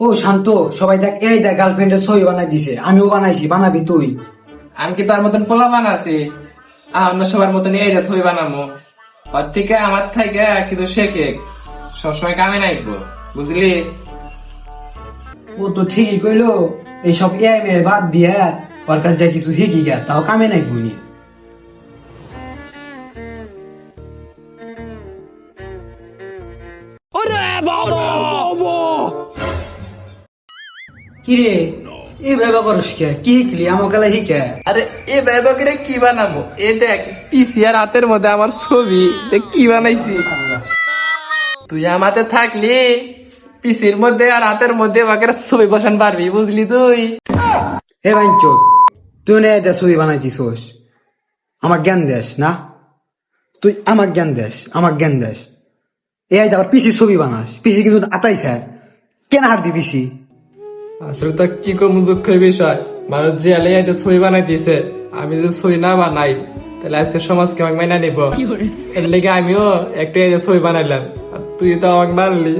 ও শান্ত সবাই দেখ এই দেখ গার্লফ্রেন্ডের ছবি বানাই দিছে। আমিও বানাইছি বানাবি তুই। আমি কি তার মতন পোলা বানাছি? অন্য সবার মতন এইটা ছবি বানামো। ওর থেকে আমার থেকে কিছু শেখে সবসময় কামে নাইবো বুঝলি? ও তো ঠিকই কইলো এইসব এম এ বাদ দিয়ে ওর কাছে যা কিছু শিখি গে তাও কামে নাই গুনি কিরে? এই ভেবে করস কে? কি শিখলি? আমাকে শিখে? আরে এ বেবা করে কি বানাবো? এ দেখ পিসি আর হাতের মধ্যে আমার ছবি। কি বানাইছি? তুই আমাতে থাকলি পিসির মধ্যে আর হাতের মধ্যে আমাকে ছবি বসান পারবি বুঝলি তুই? এ বাইঞ্চ তুই নে এটা ছবি বানাইছিস আমার জ্ঞান দেশ না? তুই আমার জ্ঞান দেশ আমার জ্ঞান দেশ। এই আবার পিসি ছবি বানাস। পিসি কিন্তু আতাইছে। কেন হারবি পিসি আসলে তো কি কম দুঃখের বিষয় মানুষ যে আলে এটা ছবি বানাই দিছে আমি যদি ছবি না বানাই তাহলে আজকে সমাজকে আমাকে মাইনা নিব। এর লেগে আমিও একটু ছবি বানাইলাম আর তুই তো আমাকে মারলি।